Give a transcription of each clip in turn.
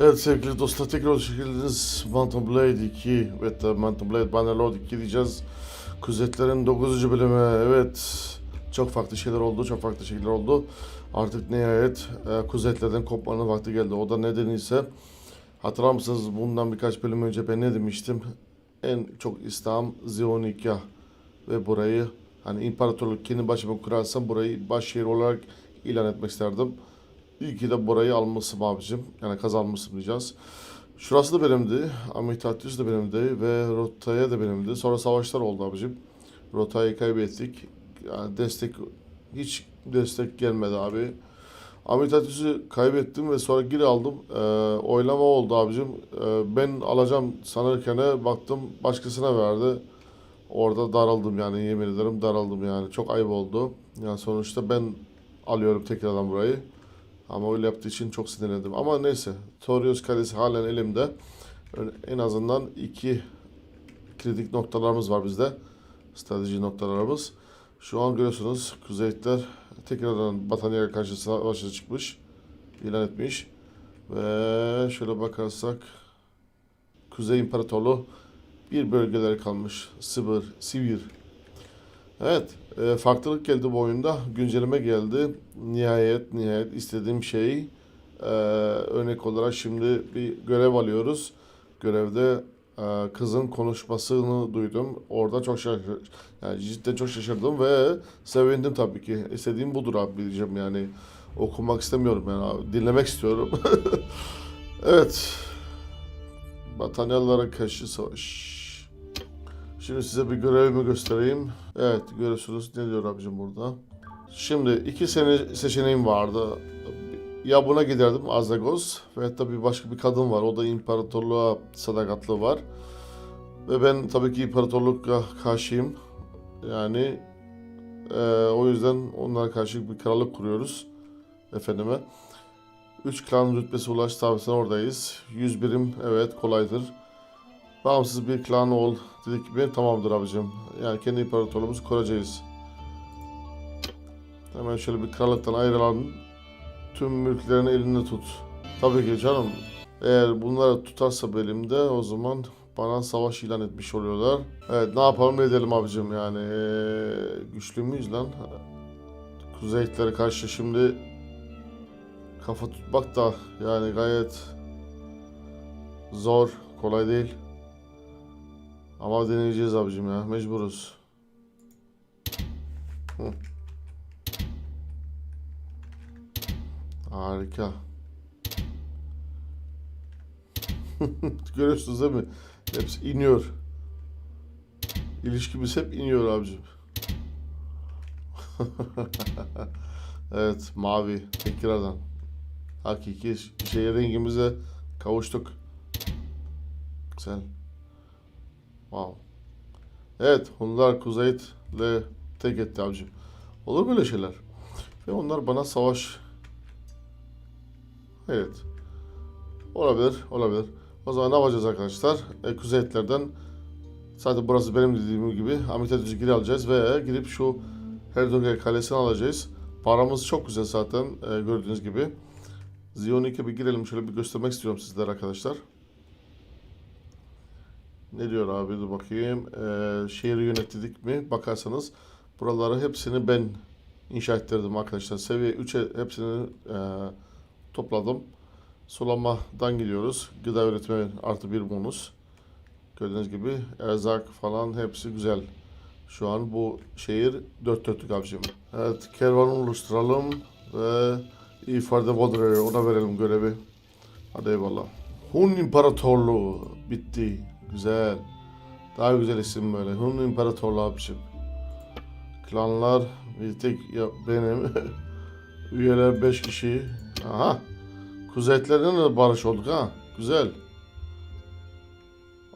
Evet sevgili dostlar tekrar hoş geldiniz. Mountain Blade 2 ve de Mountain Blade Bannerlord 2 diyeceğiz. Kuzetlerin 9. bölümü. Evet çok farklı şeyler oldu. Çok farklı şeyler oldu. Artık nihayet e, kuzetlerden kopmanın vakti geldi. O da nedeni ise hatırlar mısınız bundan birkaç bölüm önce ben ne demiştim? En çok İslam Zionika ve burayı hani imparatorluk kendi başıma kurarsam burayı baş şehir olarak ilan etmek isterdim. İyi ki de burayı almışım abicim. Yani kazanmışım diyeceğiz. Şurası da benimdi. Amitatyus da benimdi. Ve Rotaya da benimdi. Sonra savaşlar oldu abicim. Rotayı kaybettik. Yani destek hiç destek gelmedi abi. Amitatyus'u kaybettim ve sonra geri aldım. Ee, oylama oldu abicim. Ee, ben alacağım sanırken de baktım başkasına verdi. Orada daraldım yani yemin ederim daraldım yani. Çok ayıp oldu. Yani sonuçta ben alıyorum tekrardan burayı. Ama öyle yaptığı için çok sinirlendim. Ama neyse. Torius Kalesi halen elimde. En azından iki kritik noktalarımız var bizde. Strateji noktalarımız. Şu an görüyorsunuz Kuzeyitler tekrardan Batanya'ya karşı savaşa çıkmış. ilan etmiş. Ve şöyle bakarsak Kuzey İmparatorluğu bir bölgeleri kalmış. Sibir, Sivir. Evet, e, farklılık geldi bu oyunda. Güncelleme geldi. Nihayet, nihayet istediğim şey e, örnek olarak şimdi bir görev alıyoruz. Görevde e, kızın konuşmasını duydum. Orada çok şaşırdım. Yani cidden çok şaşırdım ve sevindim tabii ki. İstediğim budur abi diyeceğim yani. Okumak istemiyorum yani dinlemek istiyorum. evet. Batanyalara karşı savaş. Şimdi size bir görevimi göstereyim. Evet görüyorsunuz ne diyor abicim burada. Şimdi iki sene seçeneğim vardı. Ya buna giderdim Azagos ve tabii başka bir kadın var. O da imparatorluğa sadakatli var. Ve ben tabii ki imparatorluğa karşıyım. Yani e, o yüzden onlara karşı bir krallık kuruyoruz. Efendime. 3 klan rütbesi ulaş tabii sen oradayız. 100 birim evet kolaydır. Bağımsız bir klan ol dedik gibi tamamdır abicim. Yani kendi imparatorluğumuzu kuracağız. Hemen şöyle bir krallıktan ayrılalım. Tüm mülklerini elinde tut. Tabii ki canım. Eğer bunları tutarsa belimde o zaman bana savaş ilan etmiş oluyorlar. Evet ne yapalım edelim abicim yani. Ee, güçlü müyüz lan? Kuzeyitlere karşı şimdi kafa tutmak da yani gayet zor, kolay değil. Ama deneyeceğiz abicim ya. Mecburuz. Hı. Harika. Görüyorsunuz değil mi? Hepsi iniyor. İlişkimiz hep iniyor abicim. evet mavi tekrardan. Hakiki şey rengimize kavuştuk. Güzel. Wow. Evet, Hunlar Kuzeyit'le tek etti abicim. Olur böyle şeyler. Ve onlar bana savaş... Evet. Olabilir, olabilir. O zaman ne yapacağız arkadaşlar? E, Kuzeyitlerden zaten burası benim dediğim gibi Amitat geri alacağız ve girip şu Herdoge Kalesi'ni alacağız. Paramız çok güzel zaten e, gördüğünüz gibi. Zionik'e bir girelim şöyle bir göstermek istiyorum sizlere arkadaşlar. Ne diyor abi dur bakayım. Ee, şehri yönettik mi? Bakarsanız buraları hepsini ben inşa ettirdim arkadaşlar. Seviye 3'e hepsini e, topladım. Sulamadan gidiyoruz. Gıda üretimi artı bir bonus. Gördüğünüz gibi erzak falan hepsi güzel. Şu an bu şehir dört dörtlük abicim. Evet kervan oluşturalım ve ifade Vodrer'e ona verelim görevi. Hadi eyvallah. Hun İmparatorluğu bitti. Güzel. Daha güzel isim böyle. Hun İmparatorluğu abicim. Klanlar bir tek ya benim. Üyeler 5 kişi. Aha. Kuzeytlerden de barış olduk ha. Güzel.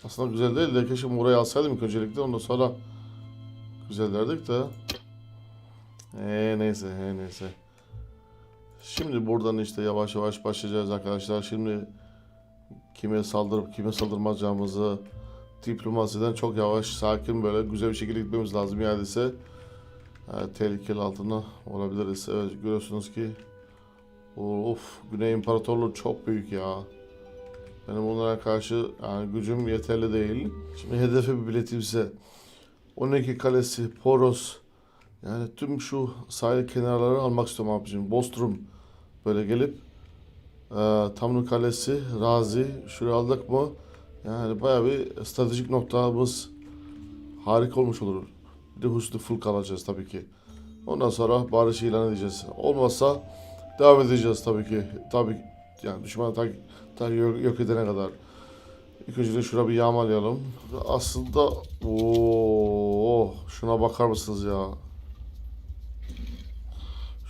Aslında güzel değil de keşke burayı alsaydım ilk öncelikle ondan sonra güzel derdik de. Eee neyse he neyse. Şimdi buradan işte yavaş yavaş başlayacağız arkadaşlar. Şimdi kime saldırıp kime saldırmayacağımızı diplomasiden çok yavaş, sakin böyle güzel bir şekilde gitmemiz lazım. Yani ise e, tehlikeli altına olabiliriz. Evet görüyorsunuz ki of Güney İmparatorluğu çok büyük ya. Benim onlara karşı yani gücüm yeterli değil. Şimdi hedefe bir biletimse 12 kalesi, Poros yani tüm şu sahil kenarları almak istiyorum abicim. Bostrom böyle gelip e, Tamnu Kalesi, Razi şuraya aldık mı yani bayağı bir stratejik noktamız harika olmuş olur. Bir de Husnü full kalacağız tabii ki. Ondan sonra barışı ilan edeceğiz. Olmazsa devam edeceğiz tabii ki. Tabii yani düşmanı ta, ta yok, yok edene kadar. İlk önce de şuraya bir yağmalayalım. Aslında ooo şuna bakar mısınız ya?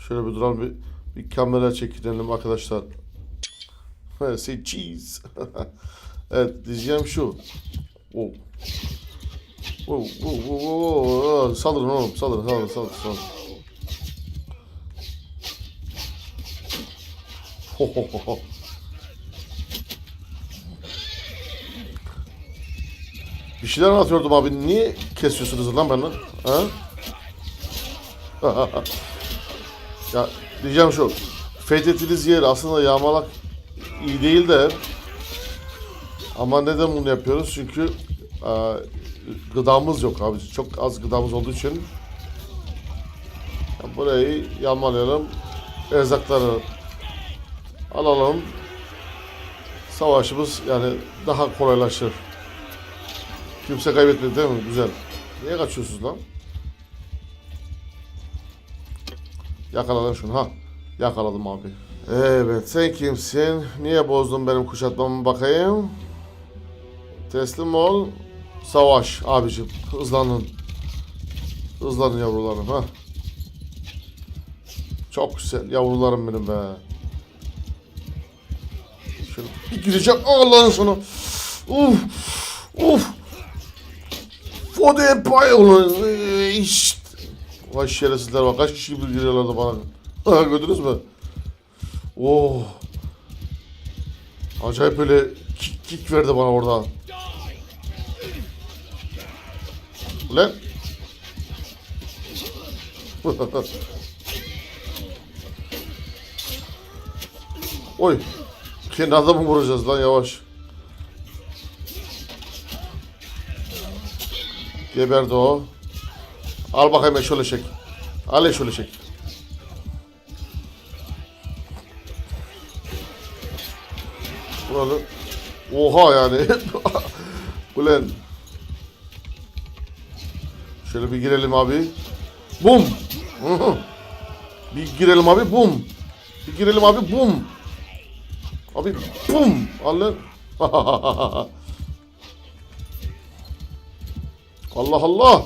Şöyle bir duralım bir, bir kamera çekinelim arkadaşlar. Say cheese. evet diyeceğim şu. Oh. Oh, oh, oh, oh, oh. Saldırın oğlum saldırın saldırın saldırın. saldırın. Ho, ho, ho. Bir şeyler anlatıyordum abi. Niye kesiyorsunuz lan benden? Ha? ya diyeceğim şu. Fethettiğiniz yer aslında yağmalak iyi değil de ama neden bunu yapıyoruz? Çünkü e, gıdamız yok abi. Çok az gıdamız olduğu için burayı yağmalayalım. Erzakları alalım. Savaşımız yani daha kolaylaşır. Kimse kaybetmedi değil mi? Güzel. Niye kaçıyorsunuz lan? Yakaladım şunu ha. Yakaladım abi. Evet sen kimsin? Niye bozdun benim kuşatmamı bakayım? Teslim ol. Savaş abicim. Hızlanın. Hızlanın yavrularım ha. Çok güzel yavrularım benim be. Şöyle bir gireceğim. Allah'ın sonu. Uf. Uf. For the Empire işte. Vay şerefsizler bak kaç kişi giriyorlardı bana. Gördünüz mü? Oh. Acayip böyle kick, kick verdi bana orada. Ulan. Oy. Kendi adamı vuracağız lan yavaş. Geberdi o. Al bakayım eşol eşek. Al eşol eşek. Buralı. Oha yani. Ulan. Şöyle bir girelim abi. Bum. Bir girelim abi. Bum. Bir girelim abi. Bum. Abi bum. Al lan. Allah Allah.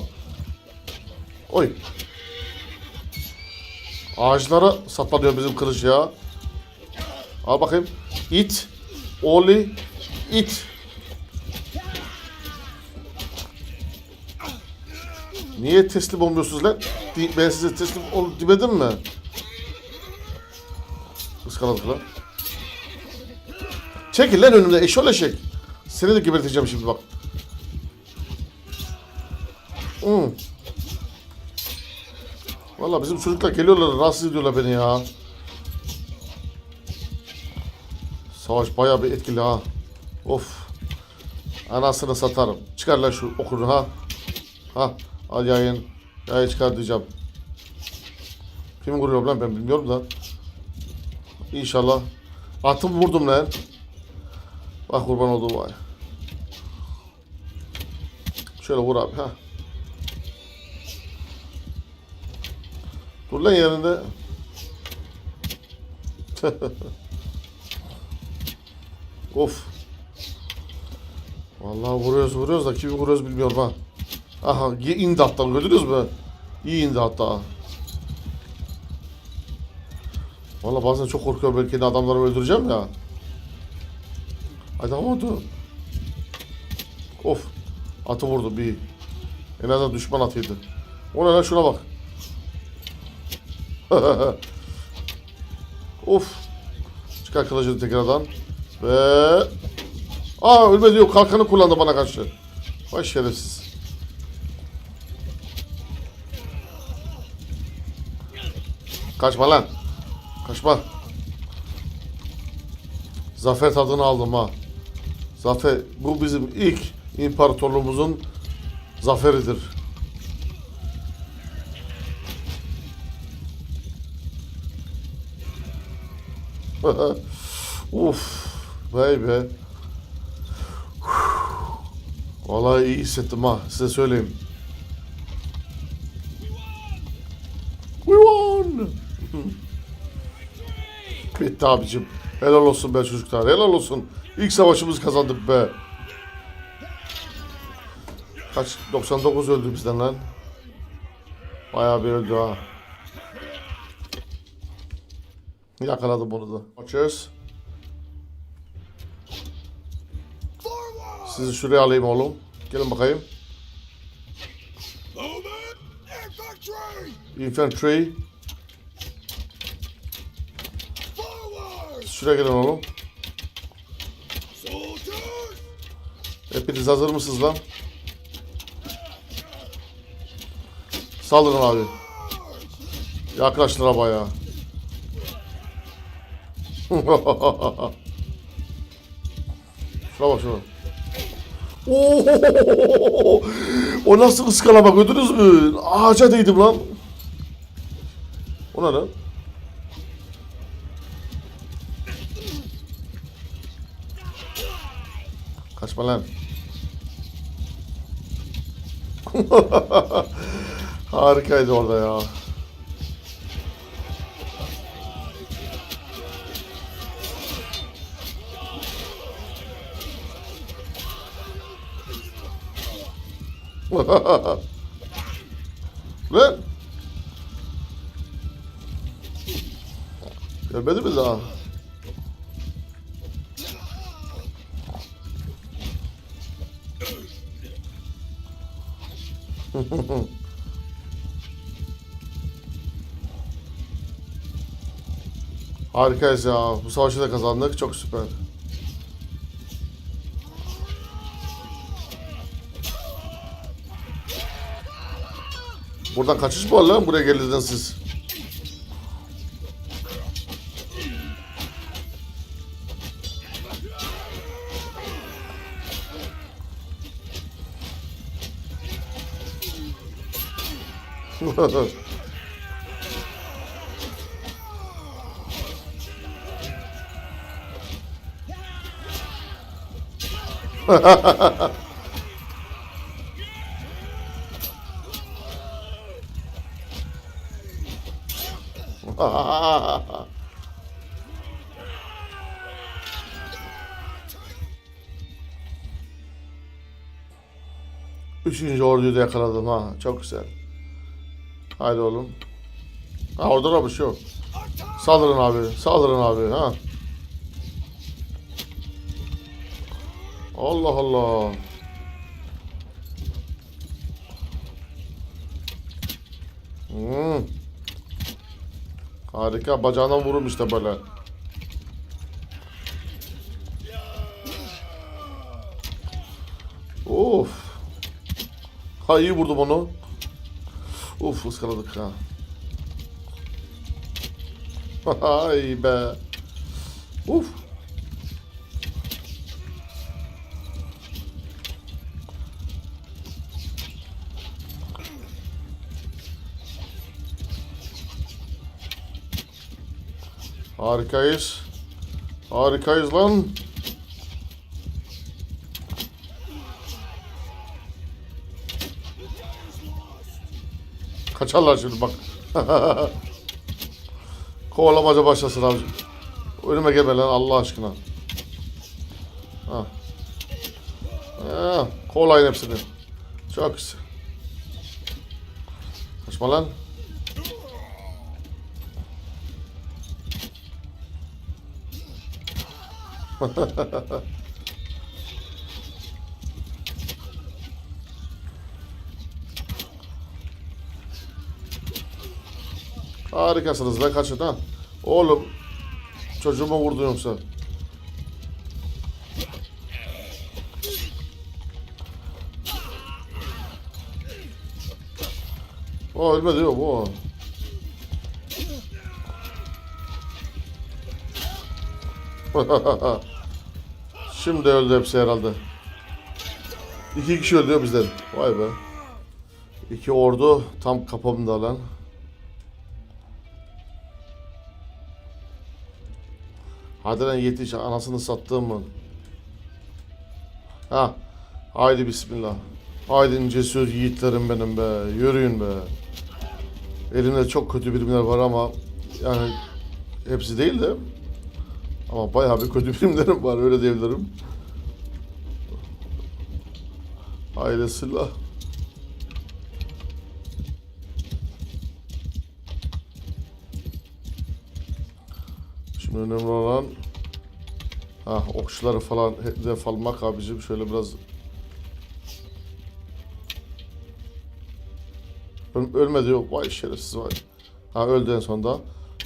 Oy. Ağaçlara saplanıyor bizim kılıç ya. Al bakayım. İt. Oli. it. Niye teslim olmuyorsunuz lan? Ben size teslim ol demedim mi? Iskaladık lan. Çekil lan önümde eşol eşek. Seni de geberteceğim şimdi bak. Hmm. Valla bizim çocuklar geliyorlar rahatsız ediyorlar beni ya. Savaş bayağı bir etkili ha. Of. Anasını satarım. Çıkar lan şu okunu ha. Ha. Al yayın. Yayı çıkar diyeceğim. Kim vuruyor lan ben bilmiyorum da. İnşallah. Atım vurdum lan. Bak kurban olduğum vay. Şöyle vur abi ha. Dur lan yerinde. of. Vallahi vuruyoruz vuruyoruz da kimi vuruyoruz bilmiyorum ha. Aha indi hatta gördünüz mü? İyi indi hatta. Vallahi bazen çok korkuyorum belki de adamları öldüreceğim ya. Adam oldu. Of. Atı vurdu bir. En azından düşman atıydı. O ne lan şuna bak. of. Çıkar kılıcını tekrardan. Ve... Aa ölmedi yok. Kalkanı kullandı bana karşı. Vay şerefsiz. Kaçma lan. Kaçma. Zafer tadını aldım ha. Zafer, bu bizim ilk imparatorluğumuzun zaferidir. Uf, vay be. Vallahi iyi hissettim ha, size söyleyeyim. We won! Bitti abicim. Helal olsun be çocuklar, helal olsun. İlk savaşımızı kazandık be. Kaç? 99 öldü bizden lan. Bayağı bir öldü ha. Yakaladım onu da. Açıyoruz. Sizi şuraya alayım oğlum. Gelin bakayım. Infantry! Şuraya gelin oğlum. Hepiniz hazır mısınız lan? Saldırın abi. Yaklaştılar bayağı. Şuna bak şuna. Oo! O nasıl ıskalama gördünüz mü? Ağaca değdim lan. O ne lan? Kaçma lan. Harikaydı orada ya. Lan. Gelmedi mi daha? Harikayız ya. Bu savaşı da kazandık. Çok süper. Buradan kaçış mı var lan? Buraya gelirdiniz siz. Üçüncü orduyu da yakaladım ha. Çok güzel. Haydi oğlum. Ha orada da bir şey yok. Saldırın abi. Saldırın abi. Ha. Allah Allah. Hmm. Harika. Bacağından vururum işte böyle. Of. Ha iyi vurdum onu. Uf ıskaladık ha. Ay be. Uf. Harikayız. Harikayız lan. Kaçarlar şimdi bak. Kovalamaca başlasın abi. Önüme gelme lan Allah aşkına. Ha. Ha, kovalayın hepsini. Çok güzel. Kaçma lan. Harikasınız be kaçın ha. Oğlum çocuğuma vurdun yoksa. O ölmedi yok o. Şimdi öldü hepsi herhalde. İki kişi öldü bizden. Vay be. İki ordu tam kapımda lan. Hadi lan yetiş anasını sattığım mı? Ha. Haydi bismillah. Haydi cesur yiğitlerim benim be. Yürüyün be. Elimde çok kötü birimler var ama yani hepsi değil de ama bayağı bir kötü birimlerim var öyle diyebilirim. Haydi silah. Şimdi önemli olan ha okçuları falan hedef almak abicim şöyle biraz Öl- ölmedi yok vay şerefsiz vay. Ha öldü en sonunda.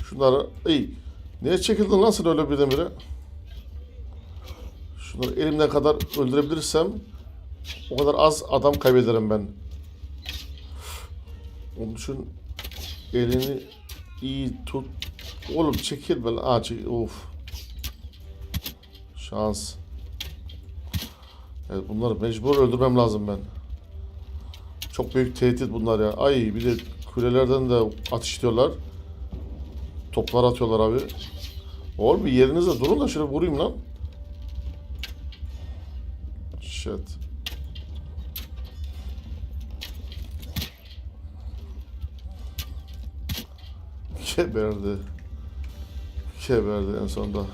Şunları iyi. Niye çekildin lan sen öyle birdenbire? Şunları elimden kadar öldürebilirsem o kadar az adam kaybederim ben. Onun için elini iyi tut. Oğlum çekil ben. Aa çekil. Of. Şans. Evet bunları mecbur öldürmem lazım ben. Çok büyük tehdit bunlar ya. Ay bir de kulelerden de atışlıyorlar. Toplar atıyorlar abi. Oğlum bir yerinizde durun da şöyle vurayım lan. Shit. Geberdi. Geberdi en sonunda.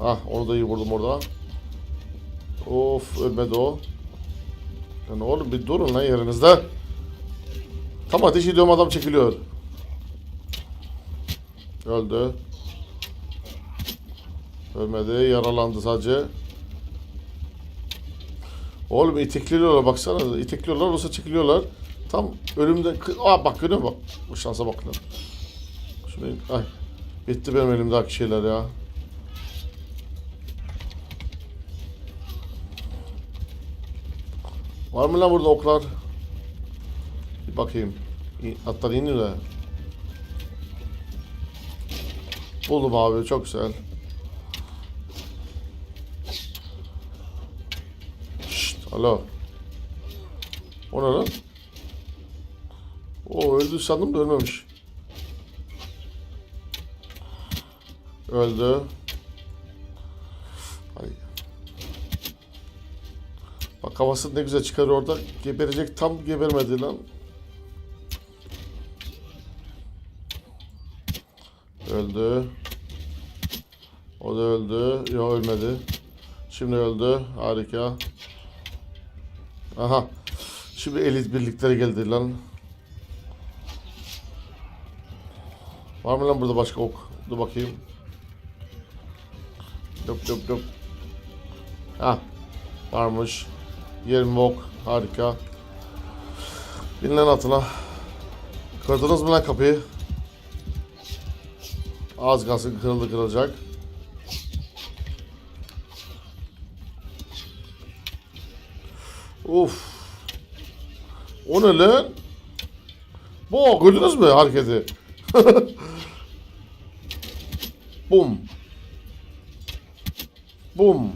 Ah onu da iyi vurdum orada. Of ölmedi o. Yani oğlum bir durun lan yerinizde. Tam ateş ediyorum adam çekiliyor. Öldü. Ölmedi yaralandı sadece. Oğlum itekliyorlar baksana itekliyorlar olsa çekiliyorlar. Tam ölümden... kı- Aa bak görüyor musun? Bak bu şansa bak. Şunu... Ay. Bitti benim elimdeki şeyler ya. Var mı lan burada oklar? Bakayım. Atlar iniyor da. Buldum abi çok güzel. Şşt alo. O ne lan? O öldü sandım da ölmemiş. Öldü. Ay. Bak kafasını ne güzel çıkarıyor orada. Geberecek tam gebermedi lan. Öldü. O da öldü. Yok ölmedi. Şimdi öldü. Harika. Aha. Şimdi elit birlikleri geldi lan. Var mı lan burada başka ok? Dur bakayım. Dup dup dup. Ha. Varmış. 20 ok. Harika. Bin lan atına. Kırdınız mı lan kapıyı? Az kalsın kırıldı kırılacak. Uf. O ne lan? Bu gördünüz mü hareketi? Bum. Bum.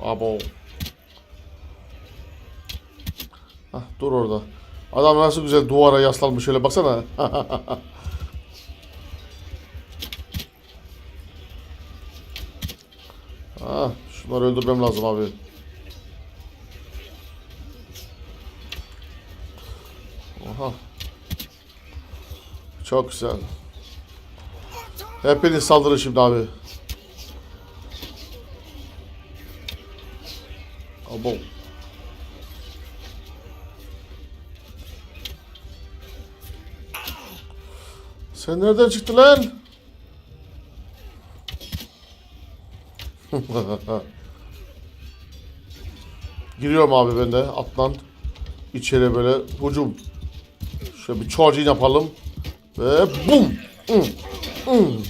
Abo. Hah, dur orada. Adam nasıl güzel duvara yaslanmış şöyle baksana. ah, şunları öldürmem lazım abi. Aha. Çok güzel. Hepiniz saldırın şimdi abi. Abo. Sen nereden çıktın lan? Giriyorum abi ben de atlan. İçeri böyle hücum. Şöyle bir charging yapalım. Ve bum. Hmm, hmm.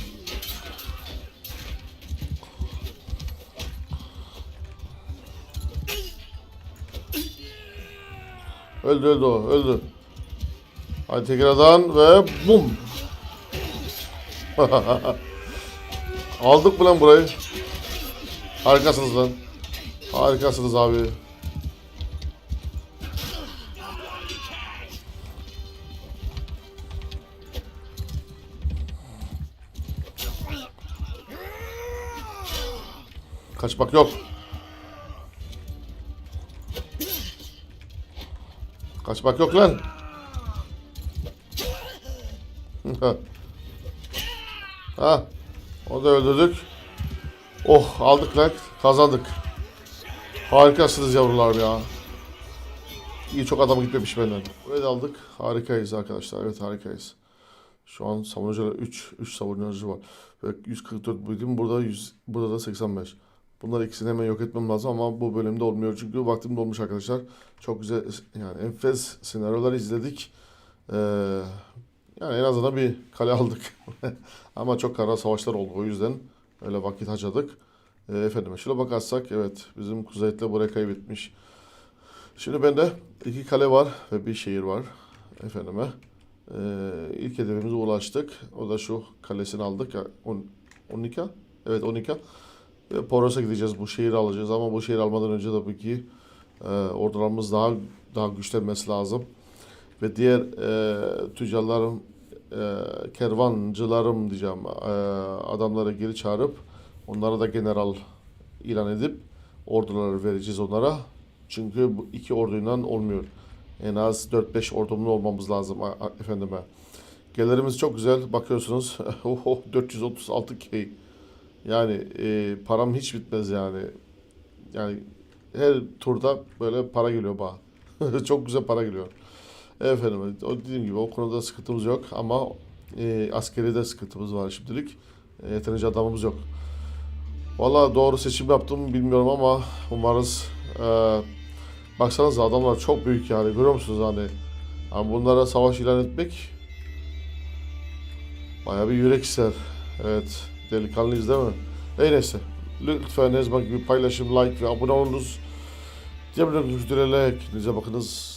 Öldü öldü o öldü. Hadi tekrardan ve bum. Aldık mı lan burayı? Harikasınız lan. Harikasınız abi. Kaçmak yok. Kaçmak yok lan. ha. Onu da öldürdük. Oh aldık lan. Kazandık. Harikasınız yavrularım ya. İyi çok adam gitmemiş benden. Burayı da aldık. Harikayız arkadaşlar. Evet harikayız. Şu an savunucular 3. 3 savunucu var. Ve 144 buydu. Burada 100, burada da 85. Bunları ikisini hemen yok etmem lazım ama bu bölümde olmuyor. Çünkü vaktim dolmuş arkadaşlar. Çok güzel yani enfes senaryolar izledik. Ee, yani en azından bir kale aldık. ama çok kara savaşlar oldu. O yüzden öyle vakit harcadık. Ee, efendime şöyle bakarsak evet bizim Kuzeyit'le burayı kaybetmiş. Şimdi bende iki kale var ve bir şehir var. Efendime. Ee, ilk hedefimize ulaştık. O da şu kalesini aldık. Ya, on, 12. Evet 12. Ve Poros'a gideceğiz. Bu şehri alacağız ama bu şehri almadan önce tabii ki e, ordularımız daha daha güçlenmesi lazım. Ve diğer e, tüccarlarım, e, kervancılarım diyeceğim e, adamları geri çağırıp onlara da general ilan edip orduları vereceğiz onlara. Çünkü bu iki orduyla olmuyor. En az 4-5 ordumlu olmamız lazım efendime. Gelirimiz çok güzel. Bakıyorsunuz. Oho 436k. Yani e, param hiç bitmez yani. Yani her turda böyle para geliyor bana. çok güzel para geliyor. Efendim o dediğim gibi o konuda sıkıntımız yok ama e, askeri de sıkıntımız var şimdilik. E, yeterince adamımız yok. Valla doğru seçim yaptım bilmiyorum ama umarız e, baksanıza adamlar çok büyük yani görüyor musunuz hani yani bunlara savaş ilan etmek baya bir yürek ister. Evet delikanlıyız değil mi? Ey neyse lütfen her gibi paylaşım, like ve abone olunuz. Bir videolarla kendinize bakınız.